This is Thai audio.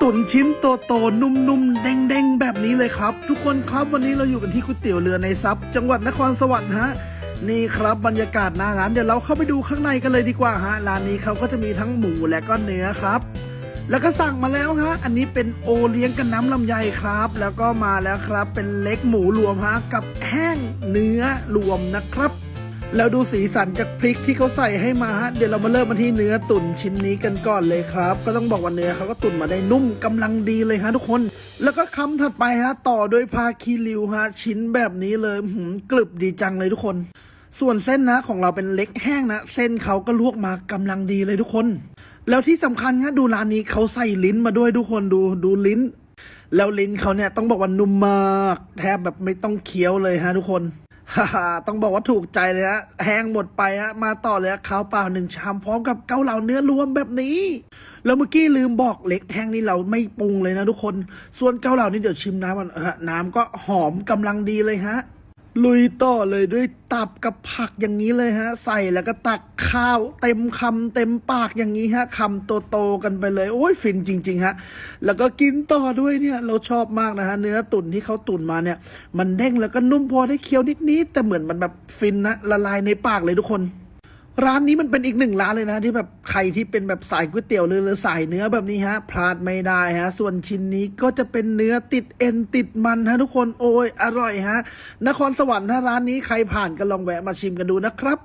ตุ๋นชิ้นโตๆนุ่มๆแดงๆ แบบนี้เลยครับ ทุกคนครับวันนี้เราอยู่กันที่ก๋วยเตี๋ยวเรือในซับจังหวัดนครสวรรค์ฮะนี่ครับบรรยากาศหน้าร้านเดี๋ยวเราเข้าไปดูข้างในกันเลยดีกว่าฮะร้านนี้เขาก็จะมีทั้งหมูและก็เนื้อครับ แล้วก็สั่งมาแล้วฮะ อันนี้เป็นโอเลี้ยงกันน้ำลำไยครับ แล้วก็มาแล้วครับเป็นเล็กหมูรวมฮะกับแห้งเนื้อรวมนะครับ แล้วดูสีสันจากพริกที่เขาใส่ให้มาฮะเดี๋ยวเรามาเริ่มมาที่เนื้อตุ๋นชิ้นนี้กันก่อนเลยครับ ก็ต้องบอกว่าเนื้อเขาก็ตุ๋นมาได้นุ่มกำลังดีเลยฮะทุกคน แล้วก็คำถัดไปฮะต่อด้วยพาคีริวฮะชิ้นแบบนี้เลยหืมกรึบดีจังเลยทุกคน ส่วนเส้นนะของเราเป็นเล็กแห้งนะ เส้นเขาก็ลวกมากำลังดีเลยทุกคน แล้วที่สำคัญฮะดูร้านนี้เขาใส่ลิ้นมาด้วยทุกคนดูดูลิ้น แล้วลิ้นเขาเนี่ยต้องบอกว่านุ่มมาก แทบแบบไม่ต้องเคี้ยวเลยฮะทุกคน ฮ่าต้องบอกว่าถูกใจเลยฮะแห้งหมดไปฮะมาต่อเลยข้าวเปล่าหนึ่งชามพร้อมกับเกาเหลาเนื้อรวมแบบนี้ แล้วเมื่อกี้ลืมบอกเล็กแห้งนี่เราไม่ปรุงเลยนะทุกคน ส่วนเกาเหลานี่เดี๋ยวชิมน้ำมันฮะน้ำก็หอมกำลังดีเลยฮะ ลุยต่อเลยด้วยตับกับผักอย่างนี้เลยฮะ ใส่แล้วก็ตักข้าวเต็มคำเต็มปากอย่างนี้ฮะคำโตๆกันไปเลย โอ้ยฟินจริง ๆ ฮะ แล้วก็กินต่อด้วยเนี่ยเราชอบมากนะฮะ เนื้อตุ๋นที่เขาตุ๋นมาเนี่ย มันเด้งแล้วก็นุ่มพอได้เคี้ยวนิดๆแต่เหมือนมันแบบฟินนะละลายในปากเลยทุกคน ร้านนี้มันเป็นอีกหนึ่งร้านเลยนะที่แบบใครที่เป็นแบบสายก๋วยเตี๋ยวหรือสายเนื้อแบบนี้ฮะพลาดไม่ได้ฮะ ส่วนชิ้นนี้ก็จะเป็นเนื้อติดเอ็นติดมันฮะทุกคนโอ้ยอร่อยฮะ นครสวรรค์ฮะร้านนี้ใครผ่านก็ลองแวะมาชิมกันดูนะครับ